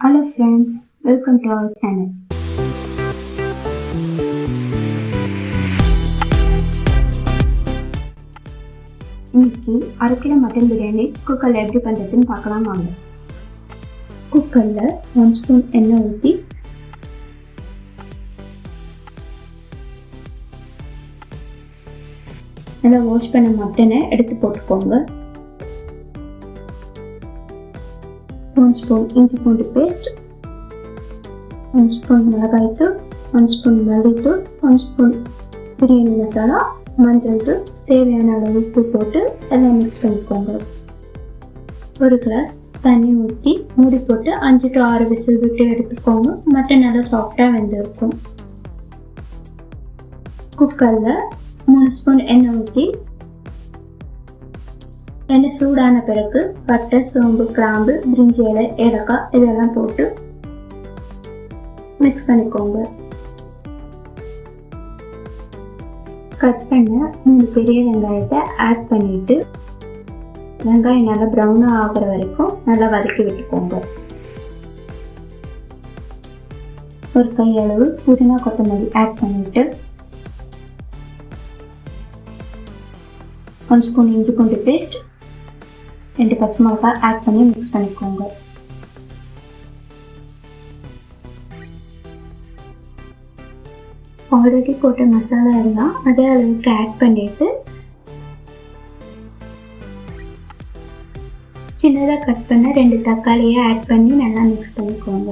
Hello friends welcome to our channel இன்னைக்கு அரை kilo mutton biryani குக்கரில் எப்படி பண்ணுறதுன்னு பார்க்கலாம் வாங்க. குக்கரில் ஒன் ஸ்பூன் எண்ணெய் ஊற்றி நல்லா வாஷ் பண்ண மட்டனை எடுத்து போட்டுக்கோங்க. ஒன் ஸ்பூன் இஞ்சி பூண்டு பேஸ்ட் ஒன் ஸ்பூன் மிளகாய்த்தூள் ஒன் ஸ்பூன் மல்லித்தூள் ஒன் ஸ்பூன் பிரியாணி மசாலா மஞ்சள் தூள் தேவையான அளவு உப்பு போட்டு எல்லாம் மிக்ஸ் பண்ணிக்கோங்க. ஒரு கிளாஸ் தண்ணி ஊற்றி மூடி போட்டு அஞ்சு டு ஆறு விசில் விட்டு எடுத்துக்கோங்க. மட்டன் நல்லா சாஃப்டாக வெந்திருக்கும். குக்கரில் மூணு ஸ்பூன் எண்ணெய் ஊற்றி எண்ணெய் சூடான பிறகு பட்டை சோம்பு கிராம்பு பிரிஞ்சி இலை ஏலக்காய் இதெல்லாம் போட்டு மிக்ஸ் பண்ணிக்கோங்க கட் பண்ண மூணு பெரிய வெங்காயத்தை ஆட் பண்ணிட்டு வெங்காயம் நல்லா ப்ரௌனாக ஆகிற வரைக்கும் நல்லா வதக்கி விட்டுக்கோங்க ஒரு கையளவு புதினா கொத்தமல்லி ஆட் பண்ணிட்டு ஒன் ஸ்பூன் இஞ்சி பூண்டு பேஸ்ட் ரெண்டு பச்சை மிளகாய் ஆட் பண்ணி மிக்ஸ் பண்ணிக்கோங்க. ஆல்ரெடி போட்ட மசாலா எல்லாம் அதே அளவுக்கு ஆட் பண்ணிட்டு சின்னதாக கட் பண்ண ரெண்டு தக்காளியை ஆட் பண்ணி நல்லா மிக்ஸ் பண்ணிக்கோங்க.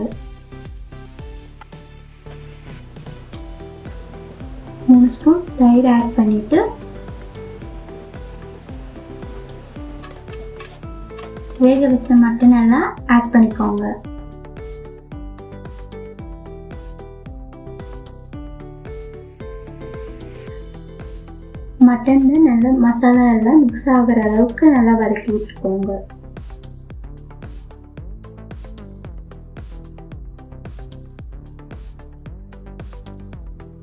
மூணு ஸ்பூன் தயிர் ஆட் பண்ணிவிட்டு வேக வச்ச மட்டன் எல்லாம் ஆட் பண்ணிக்கோங்க. மட்டன் நல்லா மசாலா எல்லாம் மிக்ஸ் ஆகுற அளவுக்கு நல்லா வதக்கி விட்டுக்கோங்க.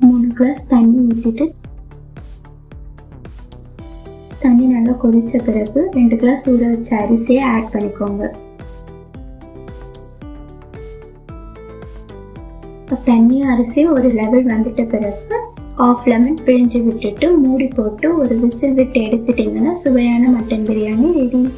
மூணு கிளாஸ் தண்ணி ஊற்றிட்டு தண்ணி நல்லா பிறகு ரெண்டு கிளாஸ் ஊற வச்ச அரிசியை ஆட் பண்ணிக்கோங்க. தண்ணியும் தண்ணி அரிசி ஒரு லெவல் வந்துட்ட பிறகு ஆஃப் லெமன் பிழிஞ்சு விட்டுட்டு மூடி போட்டு ஒரு விசில் விட்டு எடுத்துட்டிங்கன்னா சுவையான மட்டன் பிரியாணி ரெடி